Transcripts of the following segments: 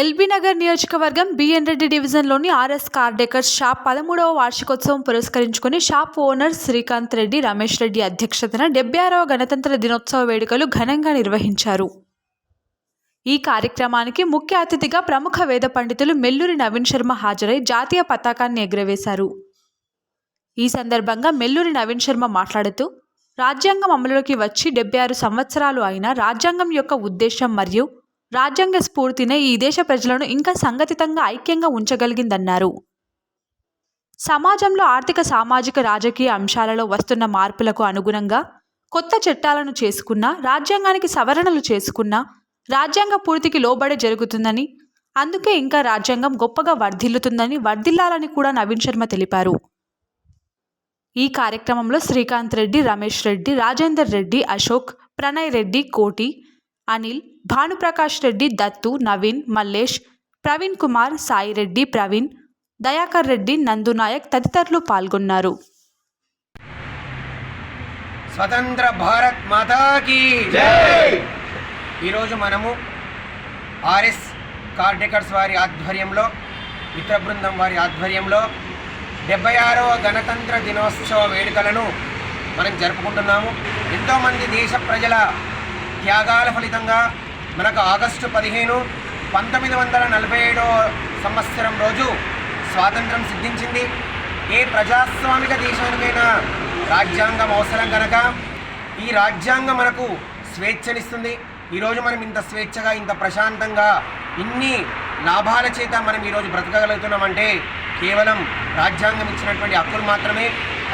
LB Nagar నియోజకవర్గం B N Reddy డివిజన్లోని RS కార్డేకర్స్ shop పదమూడవ వార్షికోత్సవం పురస్కరించుకొని షాప్ ఓనర్ శ్రీకాంత్ రెడ్డి రమేష్ రెడ్డి అధ్యక్షతన డెబ్బై ఆరవ గణతంత్ర దినోత్సవ వేడుకలు ఘనంగా నిర్వహించారు. ఈ కార్యక్రమానికి ముఖ్య అతిథిగా ప్రముఖ వేద పండితులు మెల్లూరి నవీన్ శర్మ హాజరై జాతీయ పతాకాన్ని ఎగురవేశారు. ఈ సందర్భంగా మెల్లూరి నవీన్ శర్మ మాట్లాడుతూ రాజ్యాంగం అమలులోకి వచ్చి డెబ్బై ఆరు సంవత్సరాలు అయినా రాజ్యాంగం యొక్క ఉద్దేశం మరియు రాజ్యాంగ స్ఫూర్తినే ఈ దేశ ప్రజలను ఇంకా సంఘటితంగా ఐక్యంగా ఉంచగలిగిందన్నారు. సమాజంలో ఆర్థిక సామాజిక రాజకీయ అంశాలలో వస్తున్న మార్పులకు అనుగుణంగా కొత్త చట్టాలను చేసుకున్న రాజ్యాంగానికి సవరణలు చేసుకున్న రాజ్యాంగ పూర్తికి లోబడే జరుగుతుందని అందుకే ఇంకా రాజ్యాంగం గొప్పగా వర్ధిల్లుతుందని వర్ధిల్లాలని కూడా నవీన్ శర్మ తెలిపారు. ఈ కార్యక్రమంలో శ్రీకాంత్ రెడ్డి రమేష్ రెడ్డి రాజేందర్ రెడ్డి అశోక్ ప్రణయ్ రెడ్డి కోటి అనిల్ భానుప్రకాష్ రెడ్డి దత్తు నవీన్ మల్లేష్ ప్రవీణ్ కుమార్ సాయిరెడ్డి ప్రవీణ్ దయాకర్ రెడ్డి నందునాయక్ తదితరులు పాల్గొన్నారు. స్వతంత్ర భారత్ మాతాకి ఈరోజు మనము ఆర్ఎస్ కార్డెకర్స్ వారి ఆధ్వర్యంలో మిత్ర బృందం వారి ఆధ్వర్యంలో డెబ్బై ఆరవ గణతంత్ర దినోత్సవ వేడుకలను మనం జరుపుకుంటున్నాము. ఎంతోమంది దేశ ప్రజల త్యాగాల ఫలితంగా మనకు ఆగస్టు పదిహేను పంతొమ్మిది వందల నలభై ఏడవ సంవత్సరం రోజు స్వాతంత్రం సిద్ధించింది. ఏ ప్రజాస్వామిక దేశానికైనా రాజ్యాంగం అవసరం కనుక ఈ రాజ్యాంగం మనకు స్వేచ్ఛనిస్తుంది. ఈరోజు మనం ఇంత స్వేచ్ఛగా ఇంత ప్రశాంతంగా ఇన్ని లాభాల చేత మనం ఈరోజు బ్రతకగలుగుతున్నామంటే కేవలం రాజ్యాంగం ఇచ్చినటువంటి హక్కులు మాత్రమే.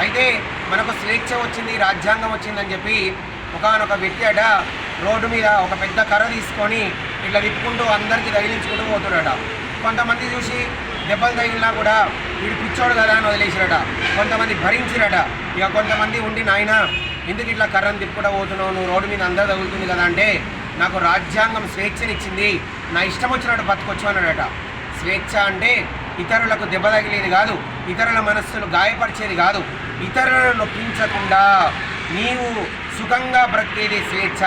అయితే మనకు స్వేచ్ఛ వచ్చింది రాజ్యాంగం వచ్చిందని చెప్పి ఒకనొక వ్యక్తి అట రోడ్డు మీద ఒక పెద్ద కర్ర తీసుకొని ఇట్లా తిప్పుకుంటూ అందరికీ తగిలించుకుంటూ పోతున్నాడట కొంతమంది చూసి దెబ్బలు తగిలినా కూడా వీడు పిచ్చోడు కదా అని వదిలేసిరట. కొంతమంది భరించిరట. ఇక కొంతమంది ఉండి నాయన ఎందుకు ఇట్లా కర్రను తిప్పుకుంటూ పోతున్నావు? నువ్వు రోడ్డు మీద అందరూ తగులుతుంది కదా అంటే నాకు రాజ్యాంగం స్వేచ్ఛనిచ్చింది. నా ఇష్టం వచ్చినట్టు బతకొచ్చు అన్నాడట. స్వేచ్ఛ అంటే ఇతరులకు దెబ్బ తగిలేది కాదు ఇతరుల మనస్సును గాయపరిచేది కాదు ఇతరులను నొప్పించకుండా నీవు సుఖంగా బ్రతికేది స్వేచ్ఛ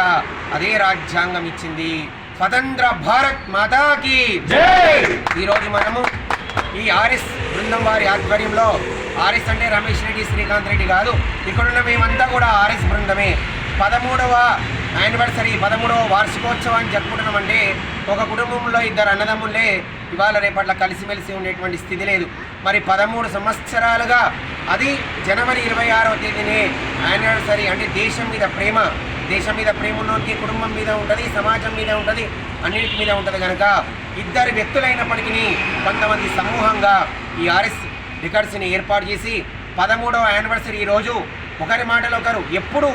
అదే రాజ్యాంగం ఇచ్చింది. స్వతంత్ర భారత్ మాతాకి. ఈరోజు మనము ఈ ఆర్ఎస్ బృందం వారి ఆధ్వర్యంలో ఆర్ఎస్ అంటే రమేష్ రెడ్డి శ్రీకాంత్ రెడ్డి కాదు ఇక్కడున్న మేమంతా కూడా ఆర్ఎస్ బృందమే. పదమూడవ యానివర్సరీ పదమూడవ వార్షికోత్సవాన్ని జరుపుకుంటున్నామంటే ఒక కుటుంబంలో ఇద్దరు అన్నదమ్ములే ఇవాళ రేపట్ల కలిసిమెలిసి ఉండేటువంటి స్థితి లేదు. మరి పదమూడు సంవత్సరాలుగా అది జనవరి ఇరవై ఆరవ తేదీనే యానివర్సరీ అంటే దేశం మీద ప్రేమ దేశం మీద ప్రేమ ఉన్నోనికి కుటుంబం మీద ఉంటుంది సమాజం మీద ఉంటుంది అన్నిటి మీద ఉంటుంది కనుక ఇద్దరు వ్యక్తులైనప్పటికీ కొంతమంది సమూహంగా ఈ ఆర్ఎస్ రికార్డ్స్ని ఏర్పాటు చేసి పదమూడవ యానివర్సరీ రోజు ఒకరి మాటలు ఒకరు ఎప్పుడు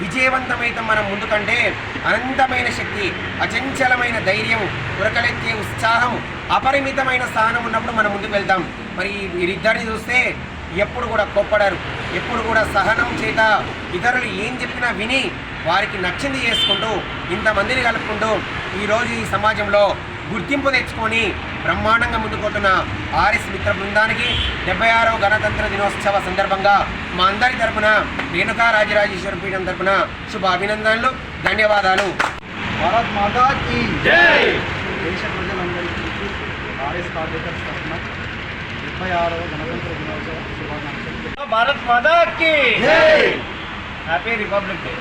విజయవంతమైతే మనం ముందుకంటే అనంతమైన శక్తి అచంచలమైన ధైర్యం ఉరకలెత్తే ఉత్సాహం అపరిమితమైన స్థానం ఉన్నప్పుడు మనం ముందుకు వెళ్తాం. మరి వీరిద్దరిని చూస్తే ఎప్పుడు కూడా కోప్పడరు ఎప్పుడు కూడా సహనం చేత ఇతరులు ఏం చెప్పినా విని వారికి నచ్చింది చేసుకుంటూ ఇంతమందిని కలుపుకుంటూ ఈరోజు ఈ సమాజంలో గుర్తింపు తెచ్చుకొని బ్రహ్మాండంగా ముందుకోతున్న ఆర్ఎస్ మిత్ర బృందానికి డెబ్బై ఆరవ గణతంత్ర దినోత్సవ సందర్భంగా మా అందరి తరపున రేణుకా రాజరాజేశ్వర పీఠం తరపున శుభ అభినందనలు ధన్యవాదాలు. భారత్ మాతా की జై! దేశ ప్రజలందరికీ ఆర్ఎస్ కార్యకర్త తరఫున డెబ్బై ఆరవ గణతంత్ర దినోత్సవ శుభాకాంక్షలు. భారత్ మాతా కి హ్యాపీ రిపబ్లిక్ డే.